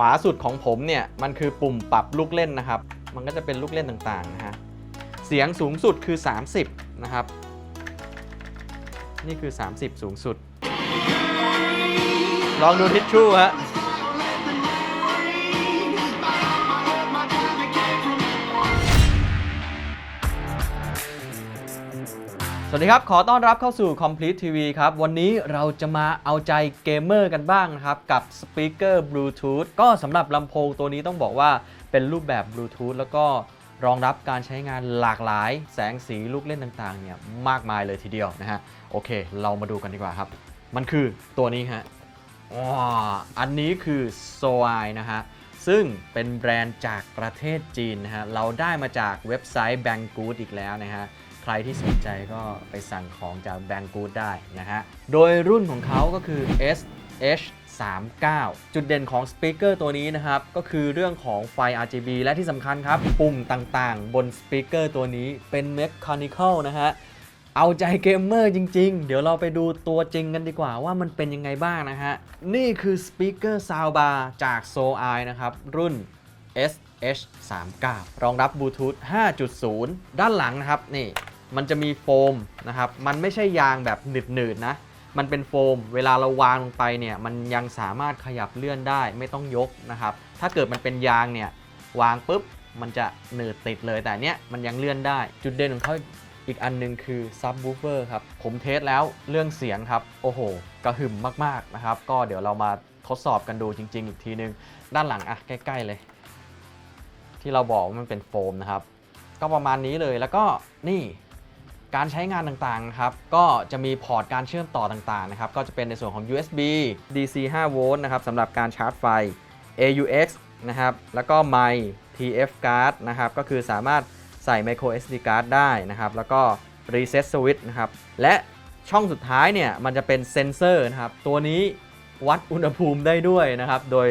วาสุดของผมเนี่ยมันคือปุ่มปรับลูกเล่นนะครับ มันก็จะเป็นลูกเล่นต่างๆนะฮะ เสียงสูงสุดคือ 30 นะครับ นี่คือ 30 สูงสุด ลองดูทิชชู่ฮะ สวัสดีครับ ขอต้อนรับเข้าสู่ Complete TV ครับ วันนี้เราจะมาเอาใจเกมเมอร์กันบ้างนะครับ กับสปีกเกอร์บลูทูธก็สำหรับลำโพงตัวนี้ต้องบอกว่าเป็นรูปแบบบลูทูธแล้วก็รองรับการใช้งานหลากหลาย แสงสีลูกเล่นต่างๆเนี่ยมากมายเลยทีเดียวนะฮะ โอเค เรามาดูกันดีกว่าครับ มันคือตัวนี้ฮะว้าอันนี้คือ s o i นะฮะ ซึ่งเป็นแบรนด์จากประเทศจีนนะฮะ เราได้มาจากเว็บไซต์ Banggood อีกแล้วนะฮะ ใครที่สนใจก็ไปสั่งของจาก Banggood ได้นะฮะ โดยรุ่นของเขาก็คือ SH 39 จุดเด่นของสปีกเกอร์ตัวนี้นะครับ ก็คือเรื่องของไฟ RGB และที่สำคัญครับ ปุ่มต่างๆ บนสปีกเกอร์ตัวนี้เป็น Mechanical นะฮะ เอาใจเกมเมอร์จริง ๆ เดี๋ยวเราไปดูตัวจริงกันดีกว่าว่ามันเป็นยังไงบ้างนะฮะ นี่คือสปีกเกอร์ซาวบาร์จาก s o i นะครับ รุ่น SH39 รองรับบลูทูธ5.0 ด้านหลังนะครับ นี่ มันจะมีโฟมนะครับ มันไม่ใช่ยางแบบหนืดๆนะ มันเป็นโฟม เวลาเราวางลงไปเนี่ย มันยังสามารถขยับเลื่อนได้ไม่ต้องยกนะครับ ถ้าเกิดมันเป็นยางเนี่ยวางปุ๊บมันจะหนืดติดเลยแต่เนี้ยมันยังเลื่อนได้ จุดเด่นของเขาอีกอันหนึงคือซับ w ูเฟอร์ครับ ผมเทสแล้วเรื่องเสียงครับ โอ้โห กระหึ่มมากๆนะครับ ก็เดี๋ยวเรามาทดสอบกันดูจริง ๆ อีกทีนึง ด้านหลังอะใกล้ ๆ เลย ที่เราบอกว่ามันเป็นโฟมนะครับ ก็ประมาณนี้เลยแล้วก็นี่ การใช้งานต่างๆครับก็จะมีพอร์ตการเชื่อมต่อต่างๆนะครับก็จะเป็นในส่วนของ USB DC 5 โวลต์นะครับสำหรับการชาร์จไฟ AUX นะครับแล้วก็ไมค์ TF card นะครับก็คือสามารถใส่ micro SD card ได้นะครับแล้วก็ reset switch นะครับและช่องสุดท้ายเนี่ยมันจะเป็นเซนเซอร์นะครับตัวนี้วัดอุณหภูมิได้ด้วยนะครับโดย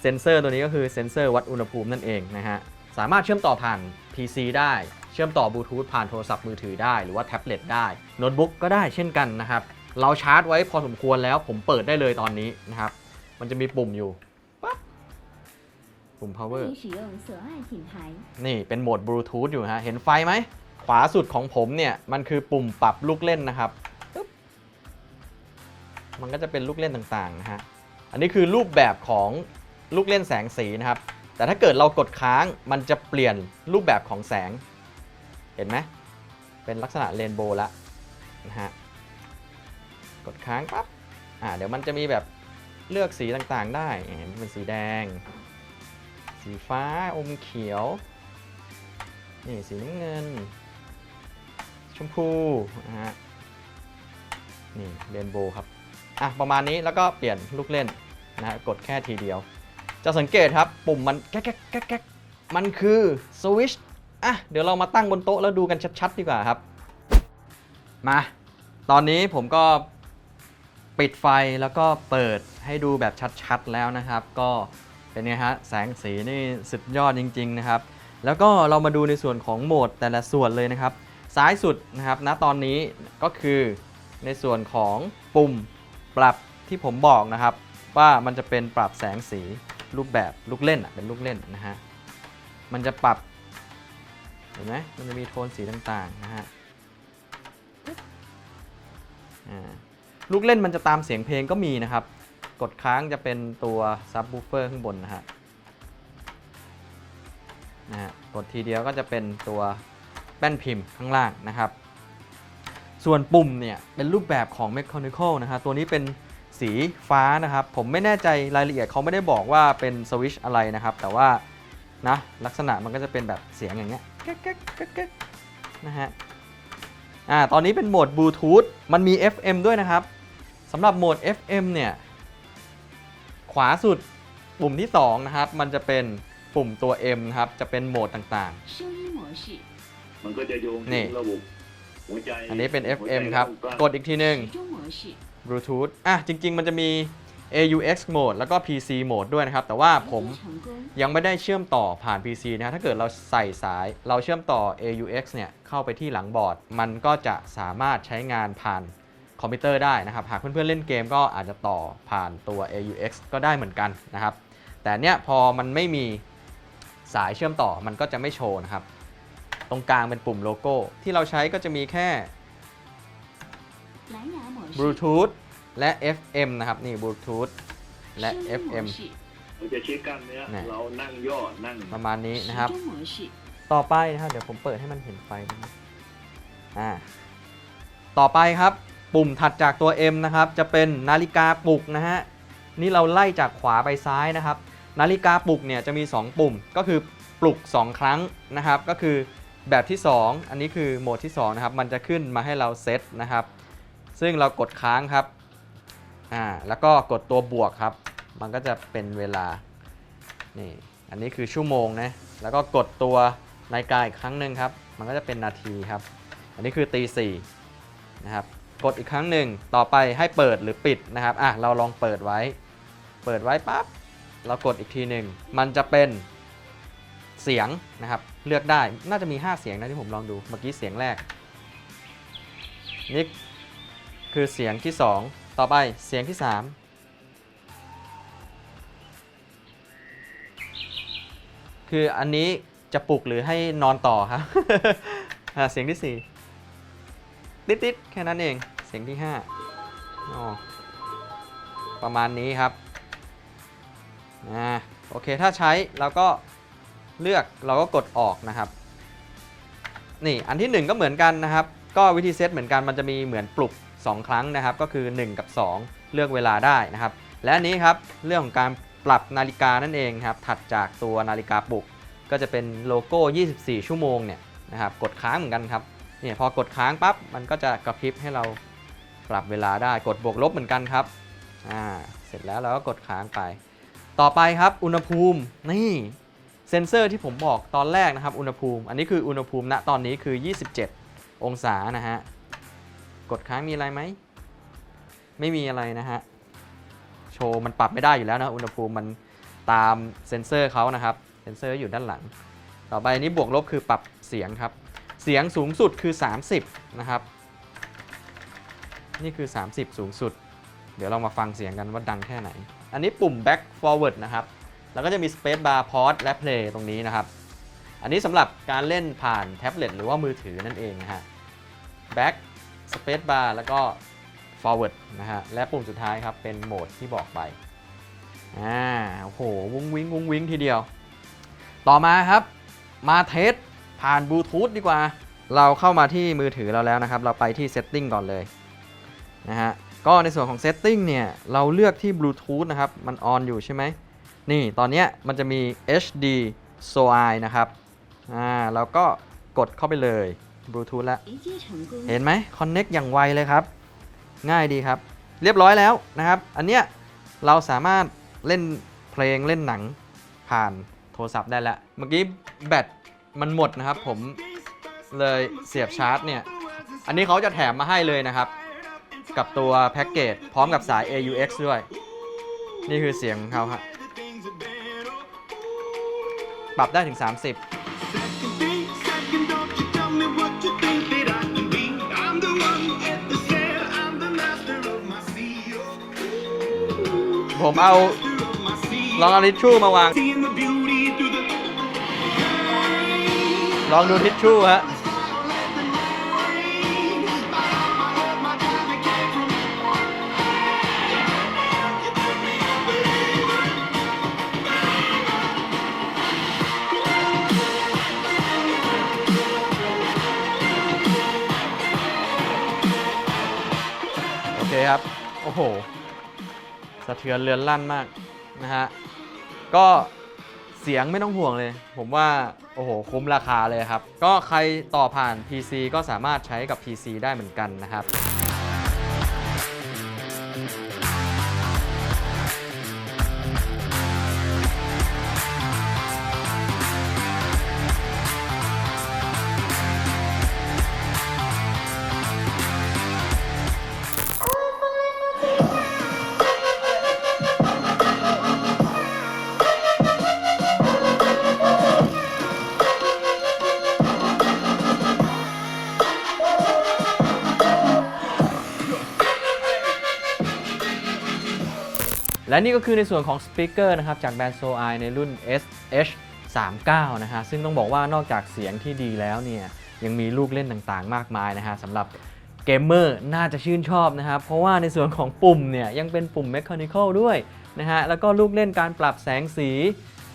เซนเซอร์ตัวนี้ก็คือเซนเซอร์วัดอุณหภูมินั่นเองนะฮะสามารถเชื่อมต่อผ่าน PC ได้ เชื่อมต่อบลูทูธผ่านโทรศัพท์มือถือได้หรือว่าแท็บเล็ตได้โน้ตบุ๊กก็ได้เช่นกันนะครับ เราชาร์จไว้พอสมควรแล้วผมเปิดได้เลยตอนนี้นะครับ มันจะมีปุ่มอยู่ปุ่ม power นี่เป็นโหมดบลูทูธอยู่ฮะเห็นไฟไหม ขวาสุดของผมเนี่ยมันคือปุ่มปรับลูกเล่นนะครับมันก็จะเป็นลูกเล่นต่างๆนะฮะอันนี้คือรูปแบบของลูกเล่นแสงสีนะครับ แต่ถ้าเกิดเรากดค้างมันจะเปลี่ยนรูปแบบของแสง เห็นไหมเป็นลักษณะเรนโบว์ละนะฮะกดค้างปั๊บอ่าเดี๋ยวมันจะมีแบบเลือกสีต่างๆได้เห็นเป็นสีแดง สีฟ้าอมเขียว นี่สีน้ำเงิน ชมพูนะฮะนี่เรนโบว์ครับอะประมาณนี้แล้วก็เปลี่ยนลูกเล่นนะฮะกดแค่ทีเดียว จะสังเกตครับปุ่มมันแก๊กแก๊กแก๊กแก๊กมันคือสวิช อะเดี๋ยวเรามาตั้งบนโต๊ะแล้วดูกันชัดๆดีกว่าครับ มา ตอนนี้ผมก็ปิดไฟแล้วก็เปิดให้ดูแบบชัดๆแล้วนะครับ ก็เป็นไงฮะแสงสีนี่สุดยอดจริง ๆ นะครับ แล้วก็เรามาดูในส่วนของโหมดแต่ละส่วนเลยนะครับ ซ้ายสุดนะครับณตอนนี้ก็คือในส่วนของปุ่มปรับที่ผมบอกนะครับ ว่ามันจะเป็นปรับแสงสีรูปแบบลูกเล่นเป็นลูกเล่นนะฮะมันจะปรับ เห็นไหมมันจะมีโทนสีต่างๆนะฮะลูกเล่นมันจะตามเสียงเพลงก็มีนะครับ กดค้างจะเป็นตัวซับ w ูเฟอร์ข้างบนนะฮะนะฮะกดทีเดียวก็จะเป็นตัวแป้นพิมพ์ข้างล่างนะครับ ส่วนปุ่มเนี่ยเป็นรูปแบบของ Mechanical นะฮะตัวนี้เป็นสีฟ้านะครับ ผมไม่แน่ใจรายละเอียดเขาไม่ได้บอกว่าเป็นสวิชอะไรนะครับ แต่ว่านะลักษณะมันก็จะเป็นแบบเสียงอย่างเงี้ย นะฮะอ่าตอนนี้เป็นโหมดบลูทูธมันมี FM ด้วยนะครับสำหรับโหมด FM เนี่ยขวาสุดปุ่มที่ 2 นะครับ มันจะเป็นปุ่มตัว M นะครับ จะเป็นโหมดต่างๆ มันก็จะโยงนี่ระบบหัวใจอันนี้เป็น FM ครับ กดอีกทีหนึ่งบลูทูธอะ จริง ๆ มันจะมี AUX mode แล้วก็ PC mode ด้วยนะครับ แต่ว่าผมยังไม่ได้เชื่อมต่อผ่าน PC นะ ถ้าเกิดเราใส่สาย เราเชื่อมต่อ AUX เนี่ย เข้าไปที่หลังบอร์ด มันก็จะสามารถใช้งานผ่านคอมพิวเตอร์ได้นะครับ หากเพื่อนๆเล่นเกมก็อาจจะต่อผ่านตัว AUX ก็ได้เหมือนกันนะครับ แต่เนี้ยพอมันไม่มีสายเชื่อมต่อ มันก็จะไม่โชว์นะครับ ตรงกลางเป็นปุ่มโลโก้ ที่เราใช้ก็จะมีแค่ Bluetooth และ FM นะครับ นี่บลูทูธและ FM มันจะชี้กล้เนื้อเรานั่งย่อนั่งประมาณนี้นะครับ ต่อไปนะครับ เดี๋ยวผมเปิดให้มันเห็นไฟนะครับอ่า ต่อไปครับ ปุ่มถัดจากตัว M นะครับ จะเป็นนาฬิกาปลุกนะฮะ นี่เราไล่จากขวาไปซ้ายนะครับ นาฬิกาปลุกเนี่ยจะมี 2 ปุ่ม ก็คือปลุก 2 ครั้งนะครับ ก็คือแบบที่ 2 อันนี้คือโหมดที่2นะครับ มันจะขึ้นมาให้เราเซตนะครับ ซึ่งเรากดค้างครับ อ่าแล้วก็กดตัวบวกครับ มันก็จะเป็นเวลานี่อันนี้คือชั่วโมงนะแล้วก็กดตัวนาฬิกาอีกครั้งหนึ่งครับ มันก็จะเป็นนาทีครับ อันนี้คือตีสี่นะครับกดอีกครั้งหนึ่งต่อไปให้เปิดหรือปิดนะครับอะเราลองเปิดไว้ เปิดไว้ปั๊บเรากดอีกทีหนึ่งมันจะเป็นเสียงนะครับ เลือกได้น่าจะมี 5 เสียงนะที่ผมลองดูเมื่อกี้เสียงแรกนี่คือเสียงที่ 2 ต่อไปเสียงที่ 3คืออันนี้จะปลุกหรือให้นอนต่อครับ เสียงที่ 4 ติดๆแค่นั้นเอง เสียงที่5อ๋อประมาณนี้ครับอโอเค ถ้าใช้เราก็เลือกเราก็กดออกนะครับ นี่อันที่ 1 ก็เหมือนกันนะครับ ก็วิธีเซตเหมือนกันมันจะมีเหมือนปลุก 2 ครั้งนะครับ ก็คือ 1 กับ 2 เลือกเวลาได้นะครับ และนี้ครับเรื่องของการปรับนาฬิกานั่นเองครับถัดจากตัวนาฬิกาปลุก ก็จะเป็นโลโก้ 24 ชั่วโมงเนี่ยนะครับกดค้างเหมือนกันครับเนี่ยพอกดค้างปั๊บมันก็จะกระพริบให้เราปรับเวลาได้กดบวกลบเหมือนกันครับอ่าเสร็จแล้วเราก็กดค้างไป ต่อไปครับอุณหภูมินี่เซนเซอร์ที่ผมบอกตอนแรกนะครับ อุณหภูมิ อันนี้คืออุณหภูมิณตอนนี้คือ 27 องศานะฮะ กดค้างมีอะไรไหม ไม่มีอะไรนะฮะ โชว์มันปรับไม่ได้อยู่แล้วนะ อุณหภูมิมันตามเซ็นเซอร์เขานะครับ เซ็นเซอร์อยู่ด้านหลัง ต่อไปนนี้บวกลบคือปรับเสียงครับ เสียงสูงสุดคือ 30 นะครับ นี่คือ 30 สูงสุด เดี๋ยวเรามาฟังเสียงกันว่าดังแค่ไหน อันนี้ปุ่ม back forward นะครับ แล้วก็จะมี space bar pause และ play ตรงนี้นะครับ อันนี้สำหรับการเล่นผ่านแท็บเล็ตหรือว่ามือถือนั่นเองนะฮะ back space bar แล้วก็ forward นะฮะ และปุ่มสุดท้ายครับ เป็นโหมดที่บอกไป อ่า โอ้โห วุ้งวิ้งวุ้งวิ้งทีเดียว ต่อมาครับ มาเทสผ่านบลูทูธดีกว่า เราเข้ามาที่มือถือเราแล้วนะครับ เราไปที่ Setting ก่อนเลย นะฮะ ก็ในส่วนของ Setting เนี่ย เราเลือกที่บลูทูธนะครับ มันออนอยู่ใช่ไหม นี่ตอนนี้มันจะมี HD SOI นะครับ อ่าเราก็กดเข้าไปเลย บลูทูธละ เห็นไหมคอนเน็กอย่างไวเลยครับ ง่ายดีครับ เรียบร้อยแล้วนะครับ อันเนี้ยเราสามารถเล่นเพลงเล่นหนังผ่านโทรศัพท์ได้แล้ว เมื่อกี้แบตมันหมดนะครับ ผมเลยเสียบชาร์จเนี่ย อันนี้เขาจะแถมมาให้เลยนะครับ กับตัวแพ็กเกจพร้อมกับสาย AUX ด้วย นี่คือเสียงเขาครับปรับได้ถึง 30 ผมเอาลองเอาทิชชู่มาวาง ลองดูทิชชู่ฮะโอเคครับ โอ้โห สะเทือนเรือนลั่นมากนะฮะ ก็เสียงไม่ต้องห่วงเลย ผมว่า โอ้โห คุ้มราคาเลยครับ ก็ใครต่อผ่าน PC ก็สามารถใช้กับ PC ได้เหมือนกันนะครับ และนี่ก็คือในส่วนของสปีกเกอร์นะครับจากแบรนด์โซไอในรุ่น SH 39นะฮะซึ่งต้องบอกว่านอกจากเสียงที่ดีแล้วเนี่ยยังมีลูกเล่นต่างๆ มากมายนะฮะสำหรับเกมเมอร์น่าจะชื่นชอบนะครับ เพราะว่าในส่วนของปุ่มเนี่ยยังเป็นปุ่ม Mechanical ด้วยนะฮะแล้วก็ลูกเล่นการปรับแสงสี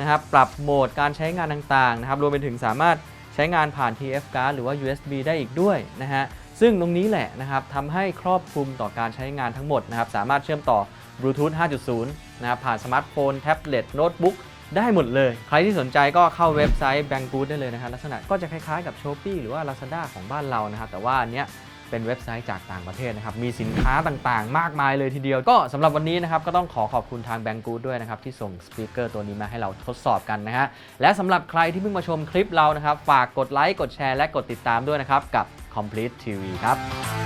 นะครับปรับโหมดการใช้งานต่างๆนะครับรวมไปถึงสามารถใช้งานผ่าน TF card หรือว่า USB ได้อีกด้วยนะฮะซึ่งตรงนี้แหละนะครับทำให้ครอบคลุมต่อการใช้งานทั้งหมดนะครับสามารถเชื่อมต่อ Bluetooth 5.0 นะครับผ่านสมาร์ทโฟน แท็บเล็ต โน้ตบุ๊ก ได้หมดเลย ใครที่สนใจก็เข้าเว็บไซต์ Banggood ได้เลยนะครับ ลักษณะก็จะคล้ายๆ กับ Shopee หรือว่า Lazada ของบ้านเรานะครับ แต่ว่าอันเนี้ยเป็นเว็บไซต์จากต่างประเทศนะครับ มีสินค้าต่างๆ มากมายเลยทีเดียว ก็สำหรับวันนี้นะครับ ก็ต้องขอขอบคุณทาง Banggood ด้วยนะครับ ที่ส่งสปีกเกอร์ตัวนี้มาให้เราทดสอบกันนะฮะ และสำหรับใครที่เพิ่งมาชมคลิปเรานะครับ ฝากกดไลค์ กดแชร์ และกดติดตามด้วยนะครับ กับ Complete TV ครับ